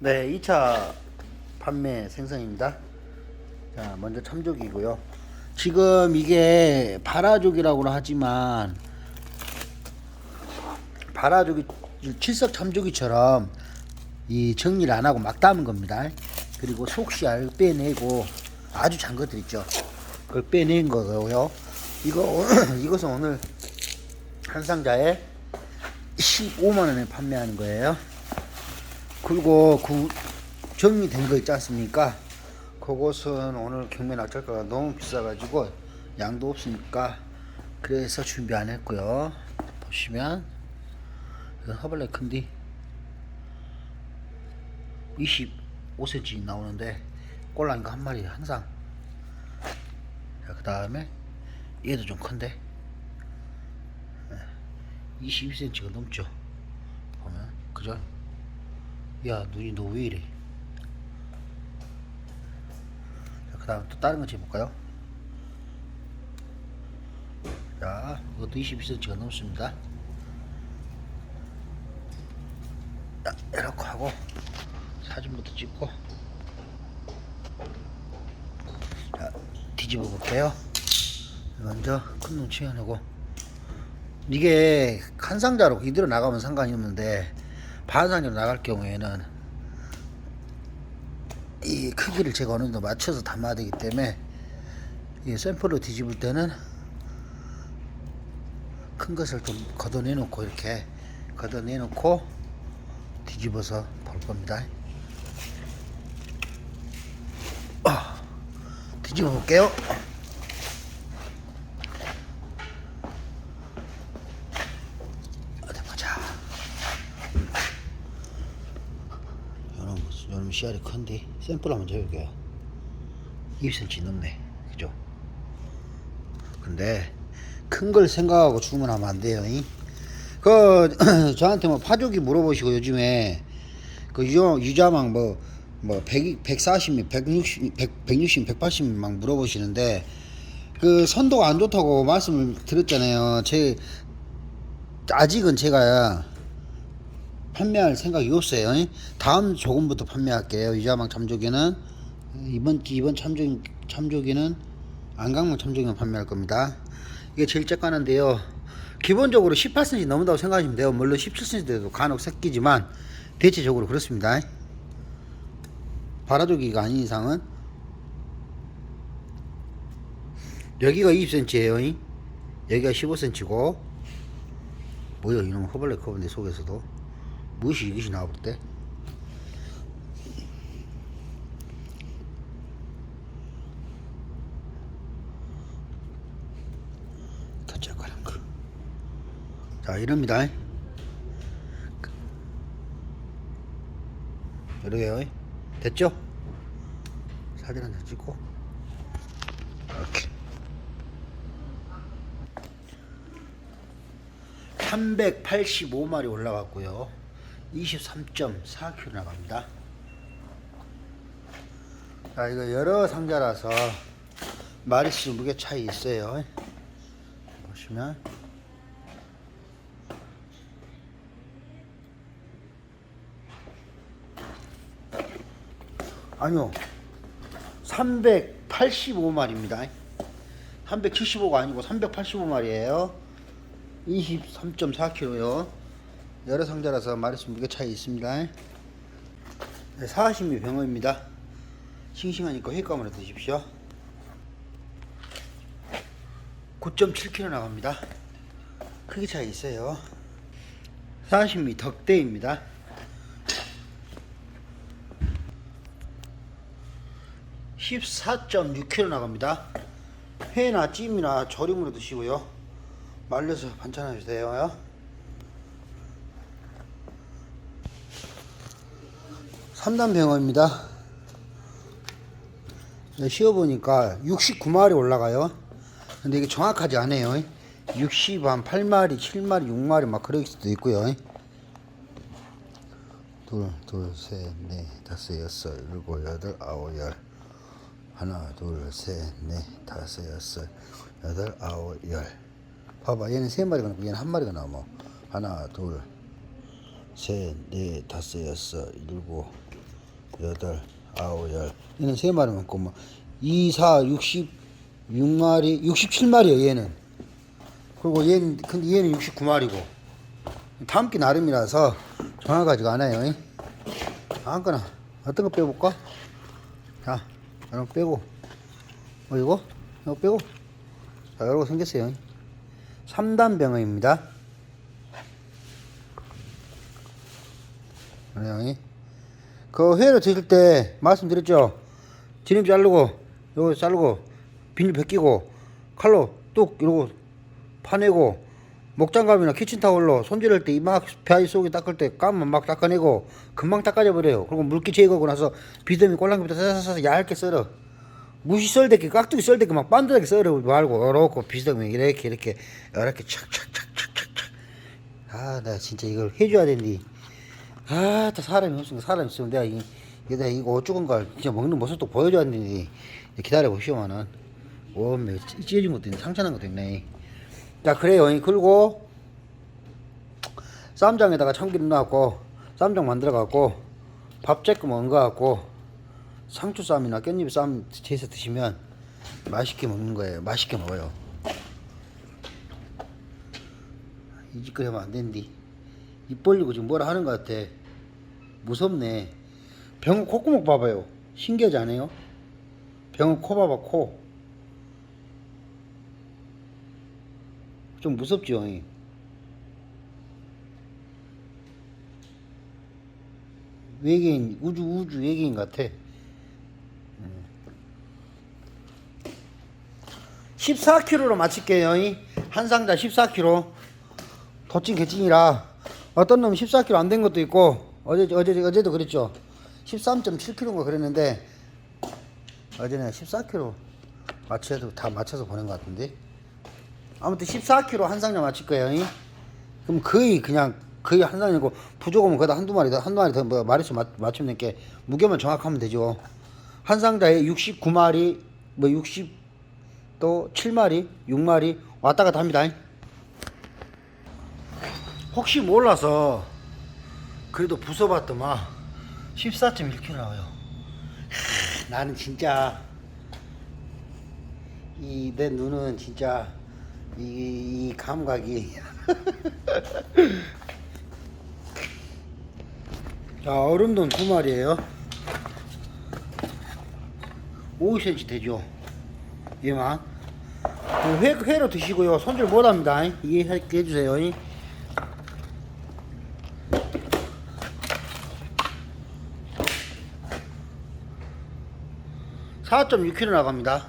네, 2차 판매 생선입니다. 자, 먼저 참족이고요. 지금 이게 바라족이라고 하지만 바라족이 칠석 참조기처럼 이 정리를 안 하고 막 담은 겁니다. 그리고 속시알 빼내고 아주 잔 것들 있죠. 그걸 빼낸 거고요. 이거 이것은 오늘 한 상자에 15만 원에 판매하는 거예요. 그리고 그 정리된 거 있지 않습니까? 그것은 오늘 경매 낙찰가가 너무 비싸가지고 양도 없으니까 그래서 준비 안 했고요. 보시면 이건 허벌레 큰디. 25cm 나오는데 꼴랑 이거 한 마리 항상. 그 다음에 얘도 좀 큰데. 22cm가 넘죠. 보면. 그죠 야 눈이 너 왜 이래? 그 다음 또 다른 거 재볼까요? 자 이것도 22cm가 넘습니다. 자, 이렇게 하고 사진부터 찍고 자 뒤집어 볼게요. 먼저 큰 눈 치워내고. 이게 한 상자로 이대로 나가면 상관이 없는데 반 상자로 나갈 경우에는 이 크기를 제가 어느 정도 맞춰서 담아야 되기 때문에 이 샘플로 뒤집을 때는 큰 것을 좀 걷어내 놓고 이렇게 걷어내 놓고 뒤집어서 볼 겁니다. 아, 뒤집어 볼게요. 어디 보자. 요런 거, 요런 씨알이 큰데 샘플 한번 재볼게요. 2cm 넘네. 그죠? 근데 큰 걸 생각하고 주문하면 안 돼요. 이? 그 저한테 뭐 파족이 물어보시고 요즘에 그 유, 유자망 뭐, 뭐 100, 140미, 160, 100, 160, 180미 막 물어보시는데 그 선도가 안 좋다고 말씀을 드렸잖아요. 제 아직은 제가 판매할 생각이 없어요. 다음 조금부터 판매할게요. 유자망 참조기는 이번 이번 참조 참조기는 안강망 참조기만 판매할 겁니다. 이게 제일 째까는데요. 기본적으로 18cm 넘는다고 생각하시면 돼요. 물론 17cm도 간혹 새끼지만 대체적으로 그렇습니다. 바라조기가 아닌 이상은 여기가 20cm예요. 여기가 15cm고 뭐야 이놈 허벌레 커버인데 속에서도 무엇이 이것이 나와버렸대 터져가는 거 자 이럽니다. 이러게요. 됐죠? 사진 한장 찍고. 이렇게. 385마리 올라갔고요. 23.4kg 나갑니다. 자, 이거 여러 상자라서 마리수 무게 차이 있어요. 보시면 아니요. 385마리입니다. 375가 아니고 385마리예요. 23.4kg요. 여러 상자라서 마리수 무게 차이 있습니다. 네, 사시미 병어입니다. 싱싱하니까 횟감으로 드십시오. 9.7kg 나갑니다. 크기 차이 있어요. 사시미 덕대입니다. (14.6kg) 나갑니다 회나 찜이나 조림으로 드시고요 말려서 반찬하셔도 돼요. 3단 병어입니다. 네, 씌워보니까 69마리 올라가요. 근데 이게 정확하지 않아요. 60, 한 8마리, 7마리, 6마리 막 그럴 수도 있고요. 둘, 둘, 셋, 넷, 다섯, 여섯, 일곱, 여덟, 아홉, 열. 하나, 둘, 셋, 넷, 다섯, 여섯, 여덟, 아홉, 열. 봐봐 얘는 세 마리가 나고 얘는 한 마리가 나와 뭐 하나 둘 셋 넷 다섯 여섯 일곱 여덟, 아홉, 열. 얘는 세 마리 먹고 뭐 2, 4, 66마리, 67마리요 얘는. 그리고 얘는 근데 얘는 69마리고. 담기 나름이라서 정확하지가 않아요. 잉? 아무거나 어떤 거 빼볼까? 자, 이런 거 빼고 뭐 이거? 이거 빼고 자, 이러고 생겼어요. 3단 병어입니다. 그래요. 그 회를 드실 때 말씀드렸죠. 지름 자르고 요거 자르고 비닐 벗기고 칼로 뚝 이러고 파내고 목장갑이나 키친타올로 손질할 때 이막 배아리 속에 닦을 때 깜만 막 닦아내고 금방 닦아져 버려요. 그리고 물기 제거하고 나서 비듬이 꼴랑비부터 사사사 얇게 썰어. 무시 썰대기 깍두기 썰대기 막 반듯하게 썰어 말고 이렇게 비듬이 이렇게 이렇게 이렇게 착착착착착착. 아, 나 진짜 이걸 해줘야 된디. 아, 또 사람이 없으니까 사람 있으면 내가 이, 내가 이거 어쩌건 걸 진짜 먹는 모습도 보여줘야 되는데 기다려 보시면은 오메 찢어진 것도 있네 상처난 것도 있네. 자 그래요. 그리고 쌈장에다가 참기름 넣었고 쌈장 만들어 갖고 밥 조금 얹어 갖고 상추 쌈이나 깻잎 쌈 재서 드시면 맛있게 먹는 거예요. 맛있게 먹어요. 이 짓거리 하면 안 된디. 입 벌리고 지금 뭐라 하는 것 같아. 무섭네. 병어 콧구멍 봐봐요. 신기하지 않아요? 병어 코 봐봐, 코. 좀 무섭죠, 이? 외계인, 우주, 우주 외계인 같아. 14kg로 맞출게요. 이. 한 상자 14kg. 덧진 개찐이라 어떤 놈은 14kg 안 된 것도 있고 어제 어제 어제도 그랬죠. 13.7kg인가 그랬는데 어제는 14kg 맞춰도 다 맞춰서 보낸 것 같은데. 아무튼 14kg 한 상자 맞출 거예요. 이. 그럼 거의 그냥 거의 한 상이고 부족하면 거기다 한두 마리 더 한두 마리 더뭐 마리수 맞, 맞추면 되게 무게만 정확하면 되죠. 한 상자에 69마리 뭐 60 또 7마리, 6마리 왔다 갔다 합니다. 혹시 몰라서 그래도 부숴봤더만 14.1kg 나와요. 하, 나는 진짜 이 내 눈은 진짜 이, 이 감각이 자 얼음돈 두 마리예요. 5cm 되죠. 얘만 그 회, 회로 드시고요 손질 못합니다 이해해 주세요 4.6kg 나갑니다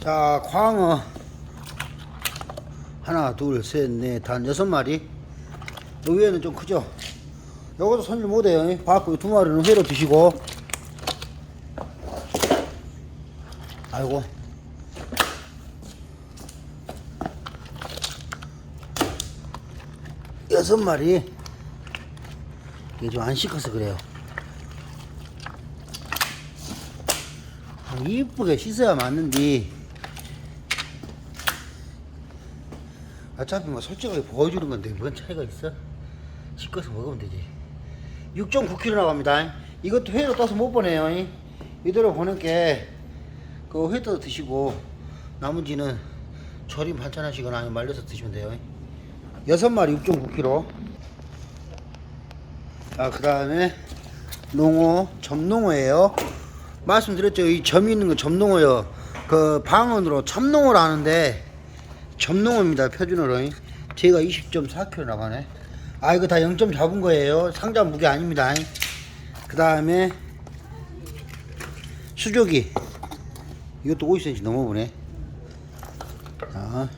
자 광어 하나 둘셋넷단 여섯 마리 요 위에는 좀 크죠 요것도 손질 못해요 봐갖고 두 마리는 회로 드시고 아이고. 여섯 마리. 이게 좀안 씻어서 그래요. 이쁘게 씻어야 맞는데. 어차피 뭐 솔직하게 보여주는 건데 뭔 차이가 있어? 씻어서 먹으면 되지. 6.9kg 나갑니다. 이것도 회로 떠서 못 보내요. 이대로 보는 게그 회도 드시고 나머지는 절임 반찬 하시거나 아니면 말려서 드시면 돼요. 여섯 마리 6.9kg. 아, 그 다음에 농어, 점농어예요. 말씀드렸죠. 이 점이 있는 거 점농어요. 그 방언으로 참농어를 하는데 점농어입니다. 표준어로. 제가 20.4kg 나가네. 아, 이거 다 0점 잡은 거예요. 상자 무게 아닙니다. 그 다음에 수조기. 이것도 50cm 넘어보네. 자,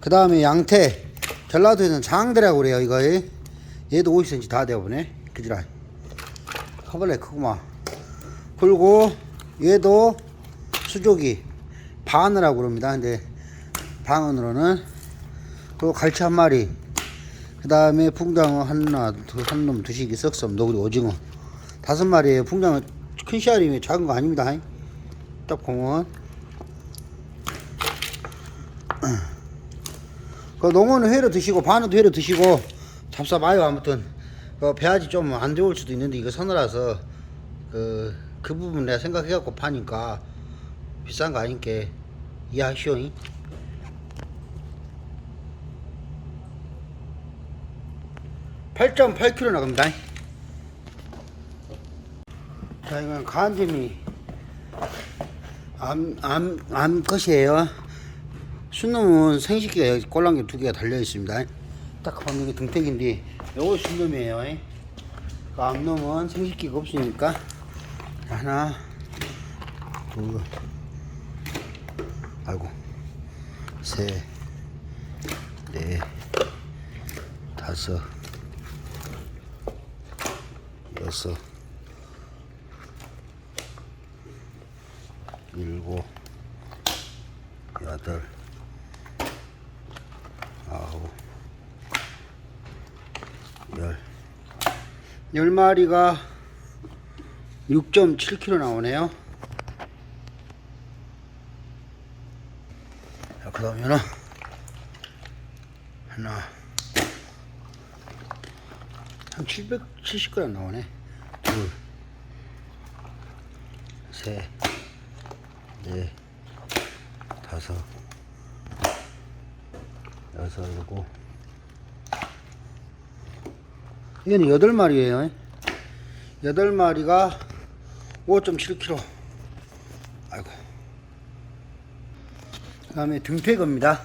그 다음에 양태. 전라도에는 장대라고 그래요, 이거. 얘도 50cm 다 되어보네. 그지라. 커벌레 크구만. 그리고 얘도 수조기. 바느라고 그럽니다. 근데 방언으로는. 그리고 갈치 한 마리. 그 다음에 풍장어 하나, 한 놈, 두시기, 썩섬, 너구리, 오징어. 다섯 마리에요. 풍장어 큰 씨알이 작은 거 아닙니다. 딱 보면 그 농어는 회로 드시고 반어도 회로 드시고 잡숴봐요 아무튼 그 배아지 좀 안 좋을 수도 있는데 이거 서늘라서 그, 그 부분 내가 생각해갖고 파니까 비싼 거 아니께 이해하시오. 8.8kg 나갑니다. 자, 이건 간잼이 암, 암, 암컷이에요. 순놈은 생식기가 여기 꼴랑개 두 개가 달려 있습니다. 딱 보면 이게 등택인데, 요거 순놈이에요. 그 암놈은 생식기가 없으니까, 하나, 둘, 아이고, 셋, 넷, 다섯, 여섯, 일곱, 여덟, 아홉, 열. 열 마리가 6.7kg 나오네요. 자, 그 다음에는 하나, 한 770g 나오네. 둘, 셋, 넷, 다섯, 여섯, 일곱. 이거는 여덟 마리예요. 여덟 마리가 5.7kg. 아이고. 그 다음에 등태거입니다.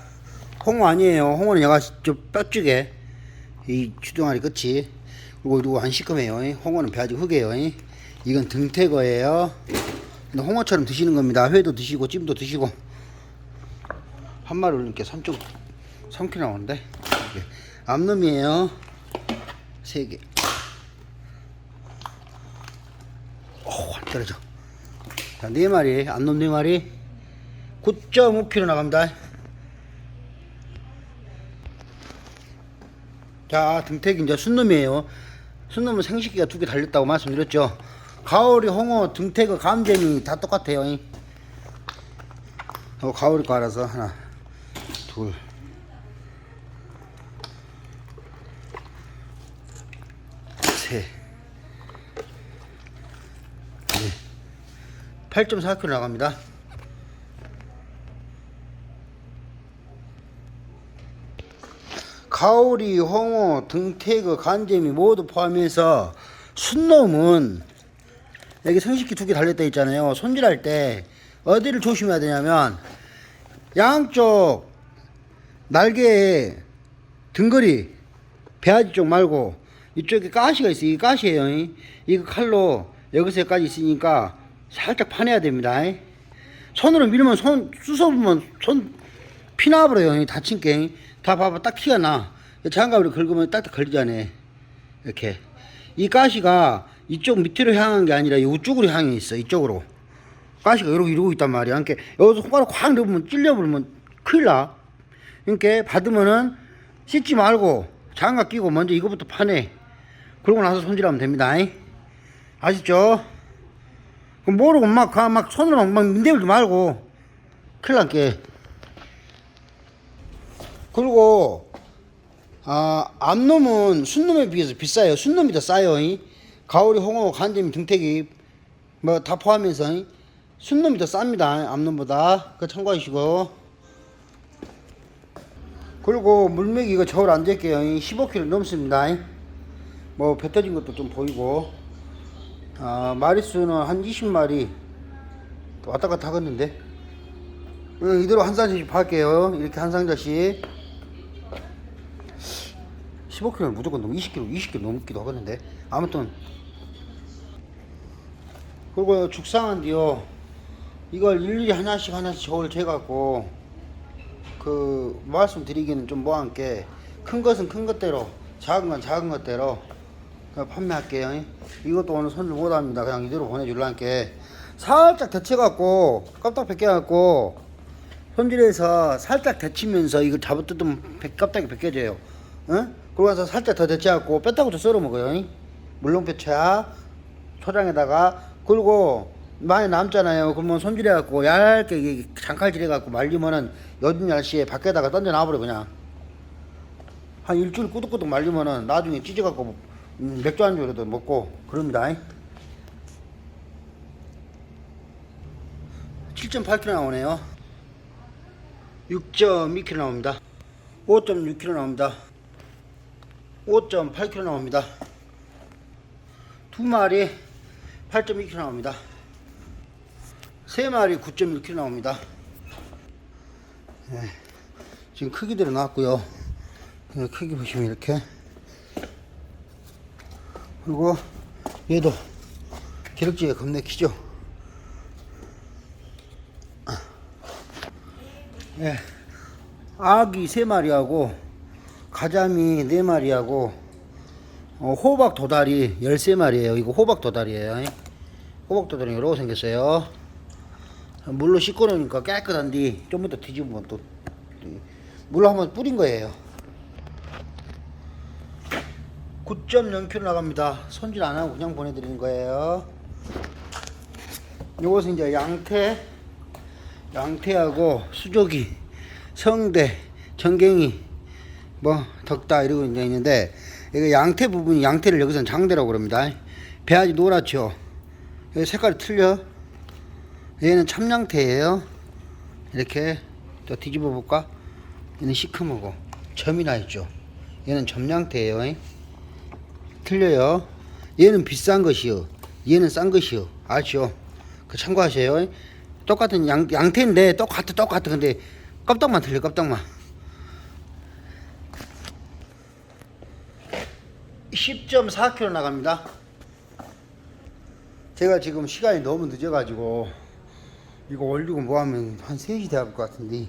홍어 아니에요. 홍어는 얘가 좀 뼈쪽에 이 주둥아리 끝이 그리고 이거 안 시큼해요. 홍어는 배아지 흙이에요. 이건 등태거예요. 홍어처럼 드시는 겁니다. 회도 드시고 찜도 드시고 한 마리 이렇게 3.3kg 나오는데 암놈이에요. 세 개. 오, 안 떨어져. 자, 네 마리, 암놈 네 마리. 9.5kg 나갑니다. 자, 등택이 이제 순놈이에요. 순놈은 생식기가 두 개 달렸다고 말씀드렸죠. 가오리, 홍어, 등태그, 감재미 다 똑같아요. 이. 어, 가오리 거 알아서 하나, 둘, 셋, 8.4kg 나갑니다. 가오리, 홍어, 등태그, 간재미 모두 포함해서 순놈은 여기 생식기 두 개 달렸다 있잖아요. 손질할 때 어디를 조심해야 되냐면 양쪽 날개에 등거리 배아지 쪽 말고 이쪽에 가시가 있어요. 이 가시예요. 이. 이거 칼로 여기서까지 있으니까 살짝 파내야 됩니다. 손으로 밀면 손 쑤셔보면 손 피나버려요. 다친 게. 다 봐봐. 딱 티가 나. 장갑을 긁으면 딱딱 걸리잖아요. 이렇게. 이 가시가 이쪽 밑으로 향한 게 아니라 이쪽으로 향해 있어. 이쪽으로. 가시가 이러고 이러고 있단 말이야. 그러니까 여기서 손가락 확 넣으면 찔려버리면 큰일 나. 그러니까 받으면은 씻지 말고 장갑 끼고 먼저 이거부터 파내. 그러고 나서 손질하면 됩니다. 아시죠? 그럼 모르고 막, 가, 막 손으로 막, 막 민대지 말고 큰일 날게. 그리고 아, 암놈은 순놈에 비해서 비싸요. 순놈이 더 싸요. 이. 가오리, 홍어, 간재미, 등태기 뭐 다 포함해서 이. 순놈이 더 쌉니다. 암놈보다. 그거 참고하시고. 그리고 물맥이 이거 저울 안 될게요. 15kg 넘습니다. 뭐 배 터진 것도 좀 보이고. 아, 마리수는 한 20마리 왔다 갔다 하겠는데. 어, 이대로 한 상자씩 팔게요. 이렇게 한 상자씩. 15kg는 무조건 넘 20kg, 20kg 넘기도 하겠는데. 아무튼. 그리고 죽상한데요. 이걸 일일이 하나씩 하나씩 저울 재갖고, 그, 말씀드리기는 좀 뭐한 게, 큰 것은 큰 것대로, 작은 건 작은 것대로, 판매할게요. 이것도 오늘 손질 못합니다. 그냥 이대로 보내줄란게. 살짝 데쳐갖고, 깜딱 벗겨갖고, 손질해서 살짝 데치면서 이거 잡아뜯으면 배- 깜짝이 벗겨져요. 응? 그러고 나서 살짝 더 데쳐갖고 뼈다구도 썰어 먹어요. 물렁뼈차 초장에다가 그리고 많이 남잖아요. 그러면 손질해갖고 얇게 장칼질해갖고 말리면은 요즘 날씨에 밖에다가 던져 놔버려 그냥. 한 일주일 꾸덕꾸덕 말리면은 나중에 찢어갖고 음, 맥주 안주로도 먹고 그럽니다. 7.8kg 나오네요. 6.2kg 나옵니다. 5.6kg 나옵니다. 5.8kg 나옵니다. 두 마리 8.2kg 나옵니다. 세 마리 9.1kg 나옵니다. 예, 지금 크기대로 나왔고요. 예, 크기 보시면 이렇게 그리고 얘도 기럭지가 겁내 키죠. 예, 아기 세 마리하고 가자미 네 마리하고 어, 호박 도다리 13마리예요. 이거 호박 도다리예요. 호박 도다리 이러고 생겼어요. 물로 씻고 놓으니까 깨끗한데 좀 이따 뒤집으면 또 물로 한번 뿌린 거예요. 9.0kg 나갑니다. 손질 안 하고 그냥 보내드리는 거예요. 요것은 이제 양태, 양태하고 수조기, 성대, 전갱이, 뭐 덕다 이러고 있는데 이거 양태 부분이 양태를 여기서는 장대라고 그럽니다. 배아지 노랗죠. 여기 색깔이 틀려. 얘는 참양태예요. 이렇게 또 뒤집어 볼까? 얘는 시커멓고 점이 나 있죠. 얘는 점양태예요. 틀려요. 얘는 비싼 것이요. 얘는 싼 것이요. 아시죠? 그 참고하세요. 똑같은 양, 양태인데 똑같아 똑같아. 근데 껍데기만 틀려 껍데기만. 10.4kg 나갑니다. 제가 지금 시간이 너무 늦어 가지고 이거 올리고 뭐하면 한 3시 돼야 할 것 같은데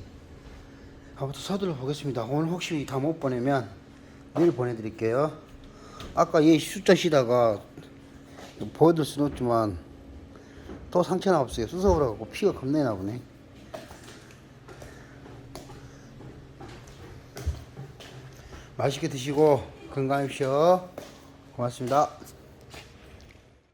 아무튼 서둘러 보겠습니다. 오늘 혹시 다 못 보내면 내일 보내드릴게요. 아까 얘 숫자 시다가 보여줄 수는 없지만 또 상처나 없어요. 수석을 하고 피가 겁내 나보네. 맛있게 드시고 건강하십시오. 고맙습니다.